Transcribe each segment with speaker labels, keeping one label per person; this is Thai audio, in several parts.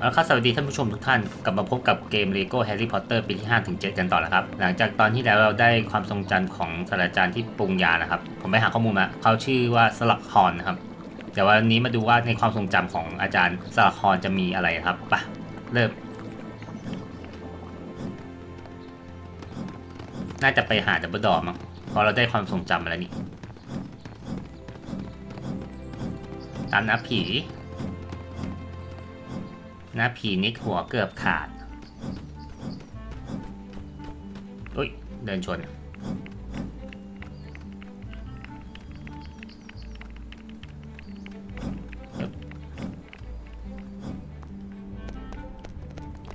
Speaker 1: แล้วครับสวัสดีท่านผู้ชมทุกท่าน กลับมาพบกับเกม Lego Harry Potter ปีที่ 5 ถึง 7 กันต่อแล้วครับ หลังจากตอนที่แล้วเราได้ความทรงจำของศาสตราจารย์ที่ปรุงยานะครับ ผมไปหาข้อมูลมาเขาชื่อว่าสลักฮอนนะครับ เดี๋ยววันนี้มาดูว่าในความทรงจำของอาจารย์สลักฮอนจะมีอะไรครับปะเริ่ม น่าจะไปหาดับเบิลดอมั้งเพราะเราได้ความทรงจำมาแล้วนี่ตามนับผี น้าผีนิดหัวเกือบขาดอุ้ย เดินชน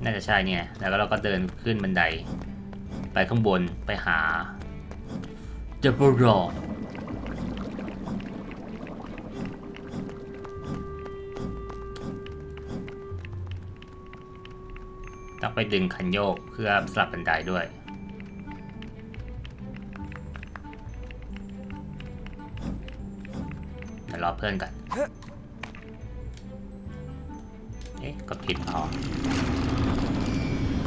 Speaker 1: น่าจะใช่เนี่ย แล้วก็เราก็เดินขึ้นบันได ไปข้างบนไปหาเดบรอ องไปดึงคันโยกเพื่อสลับบันไดด้วย เดี๋ยวรอเพื่อนกันเอ๊ะกดผิดอ๋อ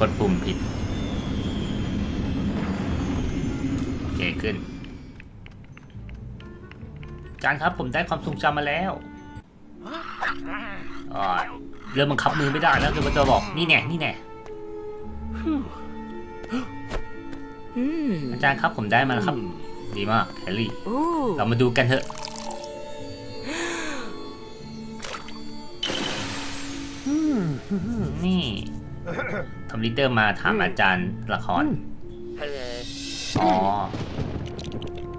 Speaker 1: กดปุ่มผิด โอเคขึ้น จานครับผมได้ความทรงจำมาแล้วอ๋อเริ่มบังคับมือไม่ได้แล้วคือมันจะบอกนี่แน่นี่แน่
Speaker 2: อืม
Speaker 1: อาจารย์ครับผมได้มาแล้วครับ ดีมากแฮร์รี่
Speaker 2: โอ้
Speaker 1: เรามาดูกันเถอะอืมนี่ทอมลิเดอร์มาถามอาจารย์ละคร อ๋อ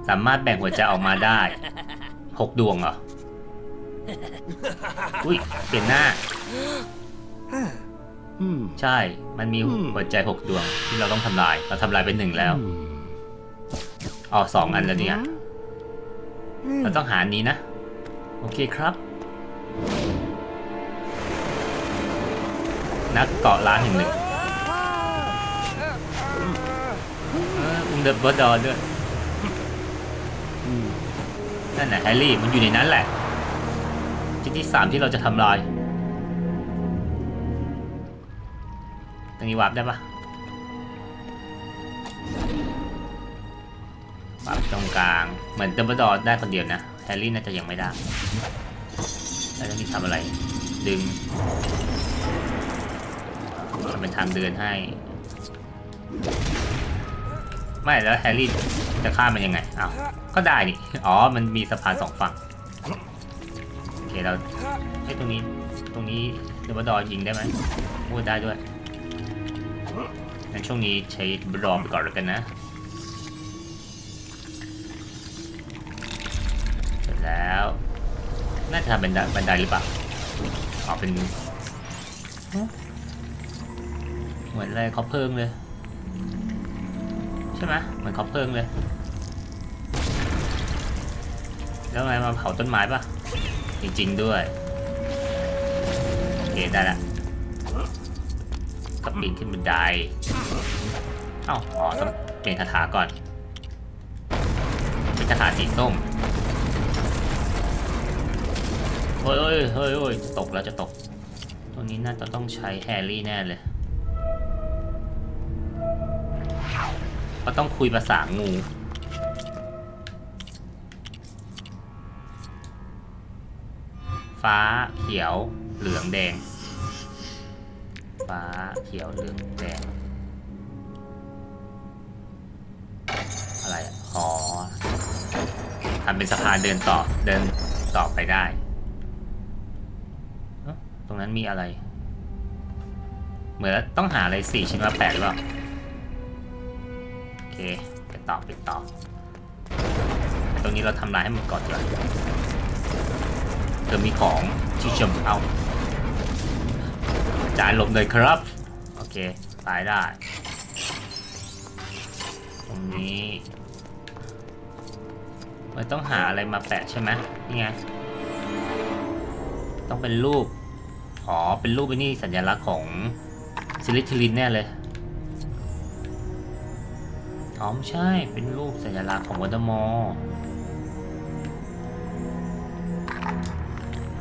Speaker 1: สามารถแบ่งหัวใจออกมาได้หกดวงเหรอ อุ้ยเปลี่ยนหน้า
Speaker 3: อืม
Speaker 1: ใช่ มันมี
Speaker 3: อืม
Speaker 1: หัวใจหกดวงที่เราต้องทำลาย เราทำลายไปหนึ่งแล้ว อ๋อสองอันแล้วเนี่ยเราต้องหาอันนี้นะ โอเคครับ นักเกาะล้านแห่งหนึ่งเอออุ้มเดอะบอดอด้วย
Speaker 3: อืม
Speaker 1: นั่นน่ะแฮร์รี่มันอยู่ในนั้นแหละชิ้นที่สามที่เราจะทำลายตรงนี้วาร์ปได้ปะ ตรงกลาง เหมือนเดอะบอดอได้คนเดียวนะแฮร์รี่น่าจะยังไม่ได้แล้วตรงนี้ทำอะไร ดึงทำเป็นทางเดินให้ ไม่แล้วแฮร์รี่จะข้ามมันยังไงอ้าวก็ได้นี่อ๋อ มันมีสะพานสองฝั่งโอเคเราไอ้ตรงนี้ตรงนี้เดบดอยิงได้ไหมพูดได้ด้วยงั้นช่วงนี้ใช้บรอไปก่อนแล้วกันนะ แล้ว น่าจะทำเป็นบันไดหรือเปล่าอ๋อเป็นเหมือนอะไรเขาเพิ่งเลย ใช่ไหมเหมือนเขาเพิ่งเลย แล้วไงมาเผาต้นไม้ปะจริงๆด้วย โอเค ได้ละก็ปีนขึ้นบันไดเอ้าอ๋อต้องเปลี่ยนคาถาก่อน เป็นคาถาสีส้ม เฮ้ยเฮ้ยเฮ้ยจะตกแล้วจะตกตัวนี้น่าจะต้องใช้แฮร์รี่แน่เลยก็ต้องคุยภาษางูฟ้าเขียวเหลืองแดง ฟ้าเขียวเหลืองแดง อะไรอ๋อทำเป็นสะพานเดินต่อเดินต่อไปได้ รงนั้นมีอะไร เหมือนต้องหาอะไรสี่ชิ้นมาแปะหรือเปล่าโอเคไปต่อไปต่อตรงนี้เราทำลายให้มันก่อนดีกว่าเธอมีของที่ชมเอาจานลมเลยครับ โอเคตายได้ ตรงนี้มันต้องหาอะไรมาแปะใช่ไหมนี่ไง ต้องเป็นรูป อ๋อ เป็นรูปไอ้นี่สัญลักษณ์ของซิลิทิลินแน่เลย อ๋อไม่ใช่ เป็นรูปสัญลักษณ์ของวอเตอร์มอร์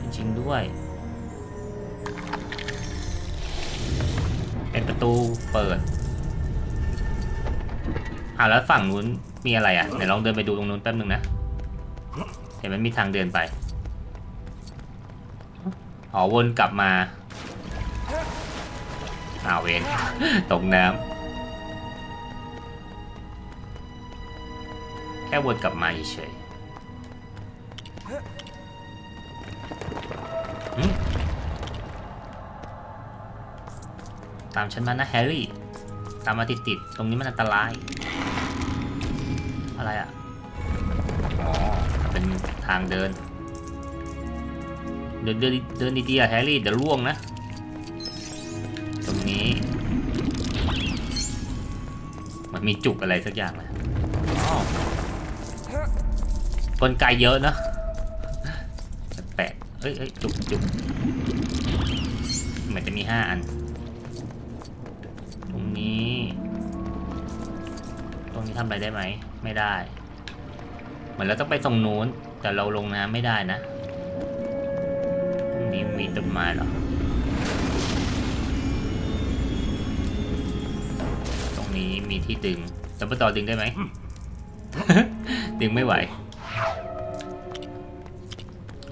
Speaker 1: จริงๆด้วย เป็นประตูเปิดอ่าแล้วฝั่งนู้นมีอะไรอะไหนลองเดินไปดูตรงนู้นแป๊บนึงนะ เห็นมันมีทางเดินไป อ๋อวนกลับมาอ้าวเวนตกน้ำแค่วนกลับมาเฉยๆหึตามฉันมานะแฮร์รี่ ตามมาติดๆ ตรงนี้มันอันตราย อะไรอะ อ๋อ เป็นทางเดิน เดินเดินเดินดีๆอะแฮร์รี่เดี๋ยวล่วงนะ ตรงนี้ มันมีจุกอะไรสักอย่างนะกลไกเยอะนะแปลกเอ้ยจุกจุกเหมือนจะมีห้าอัน ตรงนี้ ตรงนี้ทำอะไรได้ไหม ไม่ได้ เหมือนเราต้องไปตรงนู้น แต่เราลงน้ำไม่ได้นะ นี้มีต้นไม้หรอ ตรงนี้มีที่ดึงดับเบิลต่อดึงได้ไหม ดึงไม่ไหว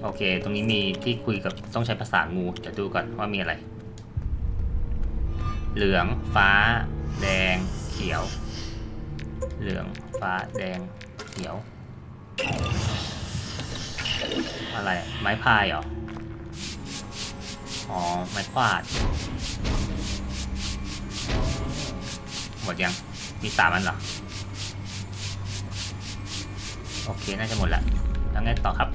Speaker 1: โอเค ตรงนี้มีที่คุยกับต้องใช้ภาษางูเดี๋ยวดูก่อนว่ามีอะไร เหลือง ฟ้า แดง เขียว เหลือง ฟ้า แดง เขียว อะไร ไม้พายเหรอ อ๋อไม้ขวาด หมดยัง มีสามอันเหรอ โอเค น่าจะหมดละแล้วไงต่อครับ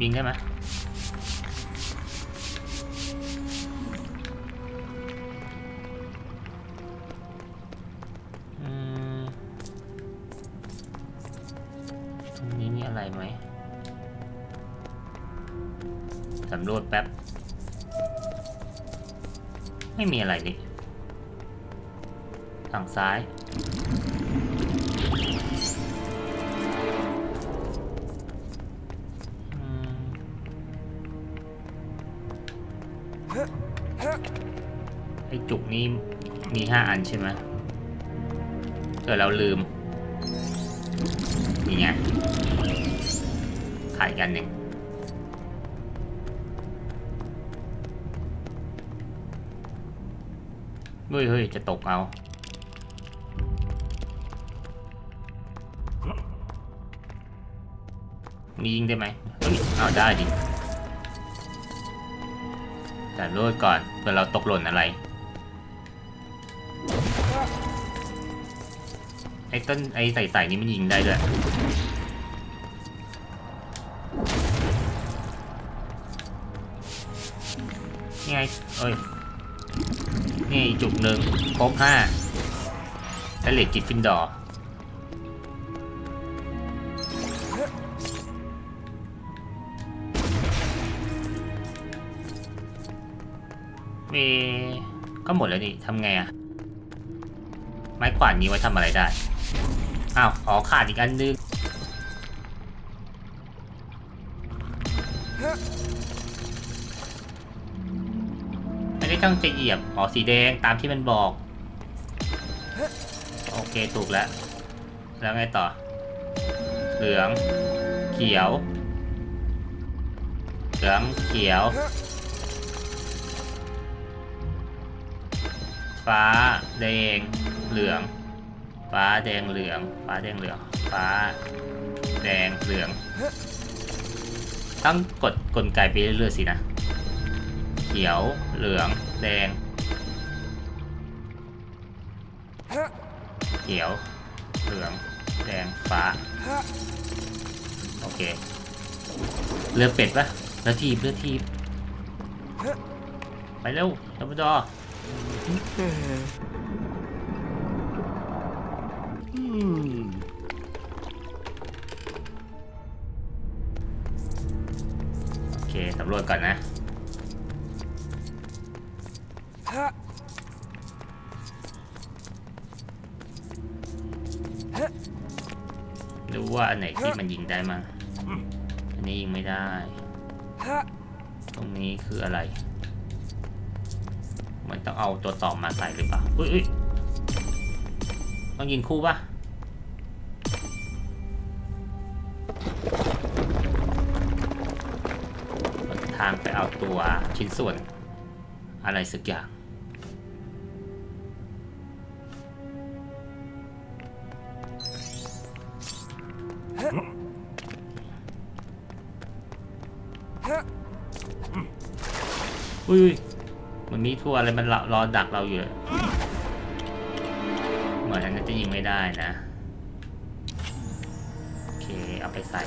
Speaker 1: บินได้ไหม ไม่มีอะไรนี่ฝั่งซ้าย ไอจุกนี้มีห้าอันใช่ไหมเกิดเราลืม นี่ไงขายกันหนึ่ง เฮ้ยเฮ้ยจะตกเอา มียิงได้ไหมเฮ้ยเอาได้ดิแต่รวดก่อนเผื่อเราตกหล่นอะไร ไอ้ต้นไอ้ใส่ๆนี้มันยิงได้ด้วยนี่ไงเอ้ย นี่จุกหนึ่งครบห้าทะเลกิดฟินดอร์มีก็หมดแล้วนี่ทำไงอะไม้ขวานนี้ไว้ทำอะไรได้ อ้าว อ๋อขาดอีกอันนึง ไม่ได้ตั้งใจเหยียบ อ๋อ สีแดงตามที่มันบอก โอเค ถูกแล้ว แล้วไงต่อ เหลือง เขียว เหลือง เขียว ฟ้า แดง เหลือง ฟ้า แดง เหลือง ฟ้า แดง เหลือง ฟ้า แดง เหลือง ต้องกดกลไกไปเรื่อยๆสินะ ขียว เหลือง แดง เขียว เหลือง แดง ฟ้า โอเค เรือเป็ดปะเรือทีบเรือทีบไปเร็วดับเบิลดอ
Speaker 3: อืม
Speaker 1: โอเคสำรวจก่อนนะ ดูว่าอันไหนที่มันยิงได้มั้งอันนี้ยิงไม่ได้ ตรงนี้คืออะไร มันต้องเอาตัวต่อมาใส่หรือเปล่าอุ้ยต้องยิงคู่ปะทางไปเอาตัวชิ้นส่วนอะไรสักอย่าง อุ้ยมันมีทั่วอะไรมันรอรอดักเราอยู่เลยเหมือนอันนั้นจะยิงไม่ได้นะ โอเค เอาไปใส่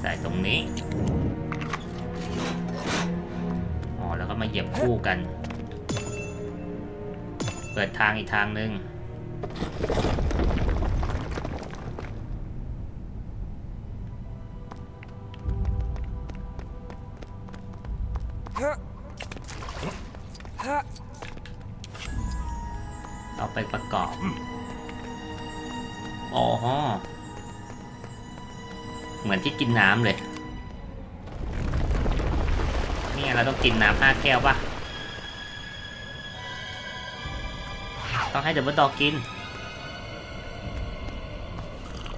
Speaker 1: ใส่ตรงนี้ อ๋อ แล้วก็มาเหยียบคู่กัน เปิดทางอีกทางหนึ่ง แก้วปะต้องให้เดบเบิลดอกิน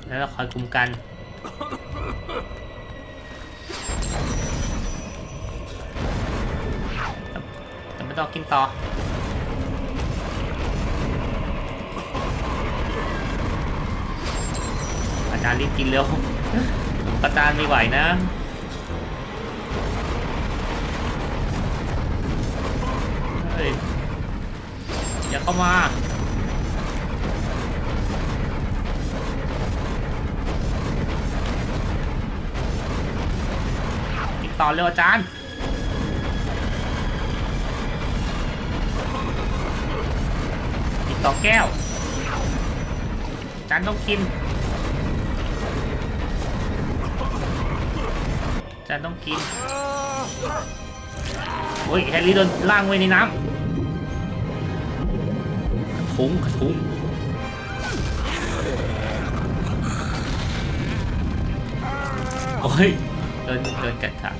Speaker 1: แล้วเราคอยคุมกันเดบเบิลดอกินต่ออาจารย์รีบกินเร็วอาจารย์ไม่ไหวนะ อย่าเข้ามาติดต่อเร็วอาจารย์ติดต่อแก้วอาจารย์ต้องกินอาจารย์ต้องกินโอ้ยแฮร์รี่โดนล่างไว้ในน้ำ ทุ้งกระทุ้งโอ้ยเดินเดินกัดขา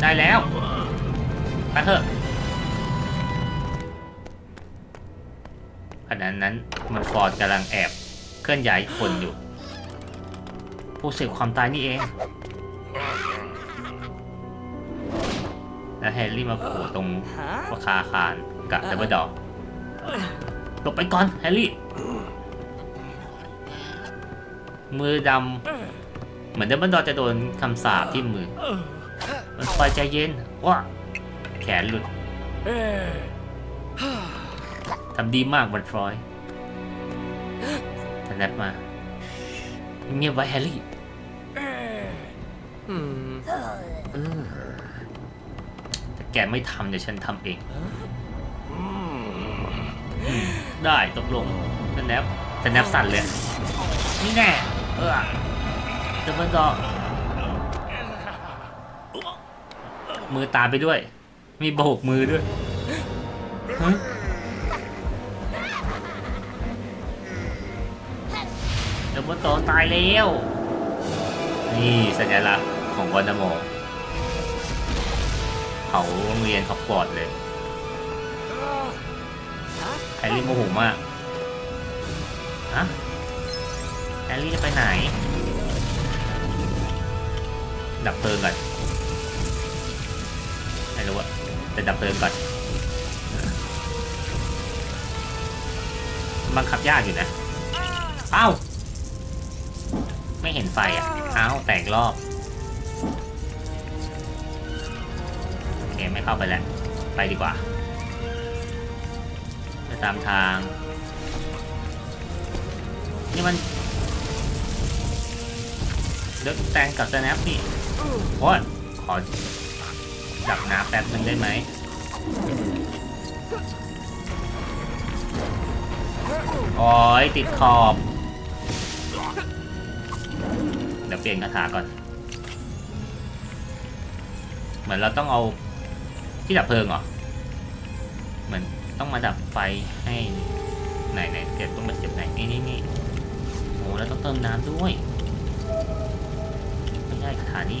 Speaker 1: ได้แล้วไปเถอะขณะนั้นมันฟอร์ดกำลังแอบเคลื่อนย้ายคนอยู่ ผู้เสพความตายนี่เองแล้วแฮร์รี่มาโผล่ตรงราคาคารกับดับเบิลดอก หลบไปก่อนแฮร์รี่ มือดำเหมือนเดับเบิลดอจะโดนคำสาปที่มือ มันคอยใจเย็นว่าแขนหลุดทำดีมากวันฟรอยสแนปมา เงียบไว้แฮร์รี่
Speaker 3: อืม
Speaker 1: ถ้าแกไม่ทำเดี๋ยวฉันทำเอง ได้ตกลงสแนปสแนปสั่นเลย นี่แน่เออจะมันก็มือตาไปด้วย มีโบกมือด้วยฮะเดยวมันโตตายแล้ว นี่สัญลักษณ์ของวอนดามเขาโรงเรียนเขาปลอดเลย แฮร์รี่โมโหมากฮะแฮร์รี่จะไปไหน ดับเพลิงก่อนไม่รู้อะแต่ดับเพลิงก่อน บังคับยากอยู่นะเอ้าไม่เห็นไฟอะเอ้าแตกรอบโอเคไม่เข้าไปแล้ว ไปดีกว่า ตามทาง นี่มันเด็กแตงกับสแนปนี่โอ้ยขอดับน้ำแป๊บนึงได้ไหมโอ้ยติดขอบ เดี๋ยวเปลี่ยนคาถาก่อน เหมือนเราต้องเอาที่ดับเพลิงเหรอ เหมือน ต้องมาดับไฟให้ไหนไหนเก็บต้องมาเก็บไหนนี่นี่นี่โอ้แล้วต้องเติมน้ำด้วยไม่ใช่คาถานี้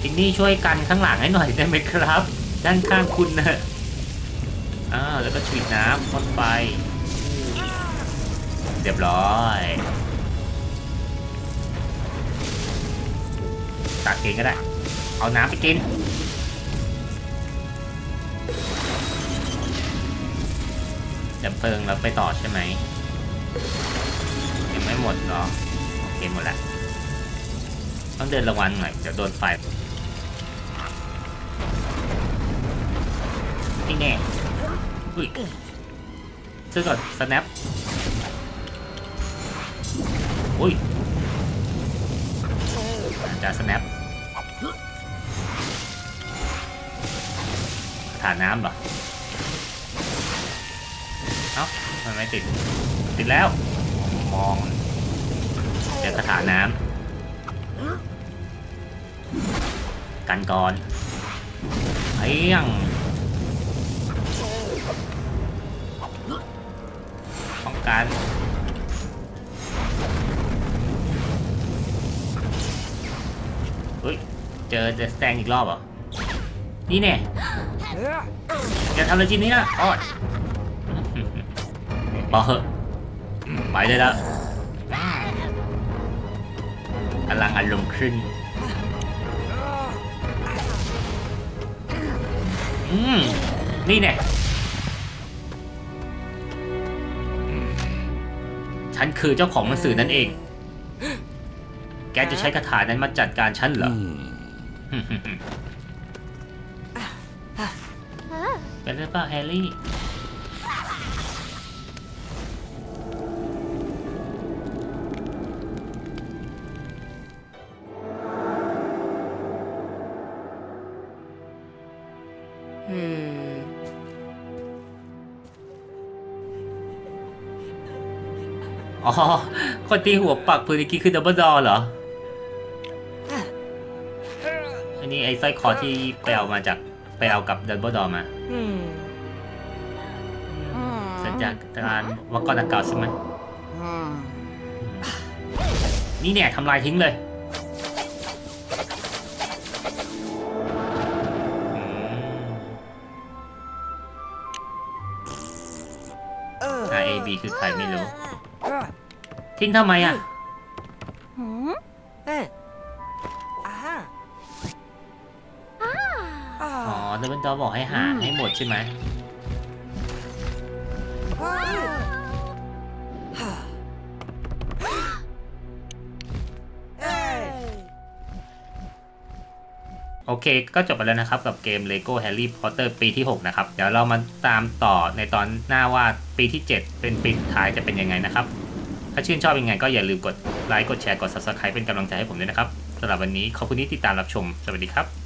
Speaker 1: ทินนี่ช่วยกันข้างหลังให้หน่อยได้ไหมครับ ด้านข้างคุณนะอ่าแล้วก็ฉีดน้ำพ่นไฟเรียบร้อยตักกินก็ได้ เอาน้ำไปกิน ดับเพลิงแล้วไปต่อใช่ไหมยังไม่หมดเหรอโอเคหมดแล้วต้องเดินระวังหน่อยเดี๋ยวโดนไฟนี่แน่อุ้ยซื้อก่อน snap อุ้ยจารย์ snap ฐานน้ำเหรอ มันไม่ติด ติดแล้ว มองเจอกระถาน้ำกันก่อนเอียงป้องกันเฮ้ย เจอเดสแตงอีกรอบเหรอ นี่เนี่ยอย่าทำอะไรจินนี่นะออด พอเหอะไปได้แล้วกำลังอารมณ์ขึ้น อืม นี่เนี่ย ฉันคือเจ้าของหนังสือนั่นเอง แกจะใช้คาถานั้นมาจัดการฉันเหรอ
Speaker 3: อืม
Speaker 1: เป็นหรือเปล่าแฮร์รี่ อ๋อ คนที่หัวปักพื้นเมื่อกี้คือดับเบิลดอเหรอ อันนี้ไอ้สร้อยคอที่ไปเอามาจากไปเอากับดับเบิลดอมา
Speaker 2: อืม
Speaker 1: สัญญาการวังกรดังกล่าวใช่ไหม
Speaker 2: อืม
Speaker 1: นี่เนี่ยทำลายทิ้งเลยอืม
Speaker 2: เออ
Speaker 1: R A B คือใครไม่รู้ ทิ้งทำไมอะ
Speaker 2: หืมเอออ่าฮะอ่า
Speaker 1: อ๋อดับเบิลดอบอกให้หาให้หมดใช่ไหม
Speaker 2: ว้าวฮ่าเอ้ย
Speaker 1: โอเค ก็จบไปแล้วนะครับ กับเกม Lego Harry Potter ปีที่ 6 นะครับ เดี๋ยวเรามาตามต่อในตอนหน้าว่าปีที่ 7 เป็นปีสุดท้ายจะเป็นยังไงนะครับ ถ้าชื่นชอบยังไงก็อย่าลืมกดไลค์ กดแชร์ กด Subscribe เป็นกำลังใจให้ผมด้วยนะครับสำหรับวันนี้ขอบคุณที่ติดตามรับชม สวัสดีครับ